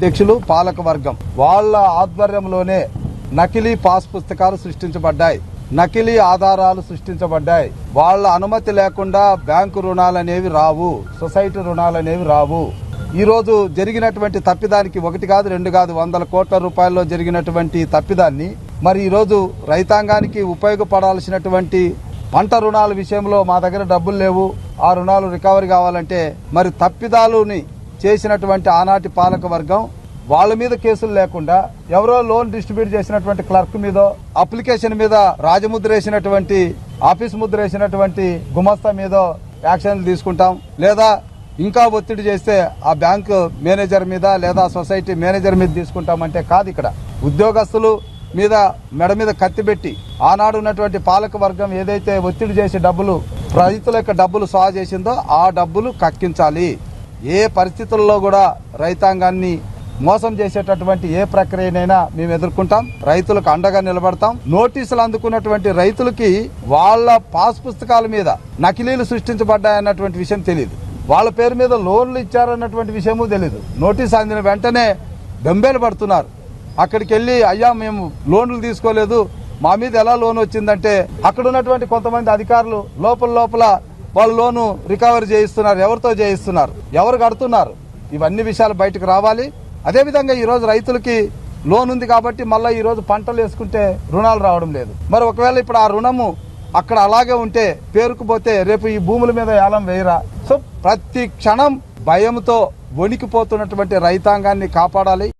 అధ్యక్షులు పాలక వర్గం వాళ్ళ ఆధ్వర్యంలోనే నకిలీ పాస్ పుస్తకాలు సృష్టించబడ్డాయి. నకిలీ ఆధారాలు సృష్టించబడ్డాయి. వాళ్ళ అనుమతి లేకుండా బ్యాంకు రుణాలు అనేవి రావు సొసైటీ రుణాలు అనేవి రావు. ఈరోజు జరిగినటువంటి తప్పిదానికి ఒకటి కాదు రెండు కాదు వందల కోట్ల రూపాయల్లో జరిగినటువంటి తప్పిదాన్ని మరి ఈరోజు రైతాంగానికి ఉపయోగపడాల్సినటువంటి పంట రుణాల విషయంలో మా దగ్గర డబ్బులు లేవు ఆ రుణాలు రికవరీ కావాలంటే మరి తప్పిదాలుని చేసినటువంటి ఆనాటి పాలక వర్గం వాళ్ళ మీద కేసులు లేకుండా ఎవరో లోన్ డిస్ట్రిబ్యూట్ చేసినటువంటి క్లర్క్ మీద అప్లికేషన్ మీద రాజముద్ర వేసినటువంటి ఆఫీస్ ముద్ర వేసినటువంటి గుమస్తా మీద యాక్షన్లు తీసుకుంటాం. లేదా ఇంకా ఒత్తిడి చేస్తే ఆ బ్యాంకు మేనేజర్ మీద లేదా సొసైటీ మేనేజర్ మీద తీసుకుంటామంటే కాదు ఇక్కడ. ఉద్యోగస్తులు మీద మెడ మీద కత్తి పెట్టి ఆనాడు ఉన్నటువంటి పాలక వర్గం ఏదైతే ఒత్తిడి చేసి డబ్బులు రైతుల యొక్క డబ్బులు సా చేసిందో ఆ డబ్బులు కక్కించాలి. ఏ పరిస్థితుల్లో కూడా రైతాంగాన్ని మోసం చేసేటటువంటి ఏ ప్రక్రియనైనా మేము ఎదుర్కొంటాం రైతులకు అండగా నిలబడతాం. నోటీసులు అందుకున్నటువంటి రైతులకి వాళ్ళ పాస్ పుస్తకాల మీద నకిలీలు సృష్టించబడ్డాయన్నటువంటి విషయం తెలియదు వాళ్ళ పేరు మీద లోన్లు ఇచ్చారన్నటువంటి విషయము తెలియదు నోటీస్ అందిన వెంటనే బెంబేలు పడుతున్నారు. అక్కడికి వెళ్ళి అయ్యా మేము లోన్లు తీసుకోలేదు. మా మీద ఎలా లోన్ వచ్చిందంటే అక్కడ ఉన్నటువంటి కొంతమంది అధికారులు లోపల లోపల వాళ్ళు లోను రికవరీ చేయిస్తున్నారు ఎవరితో చేయిస్తున్నారు ఎవరు కడుతున్నారు. ఇవన్నీ విషయాలు బయటకు రావాలి. అదేవిధంగా ఈరోజు రైతులకి లోన్ ఉంది కాబట్టి మళ్ళీ ఈరోజు పంటలు వేసుకుంటే రుణాలు రావడం లేదు. మరి ఒకవేళ ఇప్పుడు ఆ రుణము అక్కడ అలాగే ఉంటే పేరుకుపోతే రేపు ఈ భూముల మీద ఏలం వేయరా? సో ప్రతి క్షణం భయంతో వణికిపోతున్నటువంటి రైతాంగాన్ని కాపాడాలి.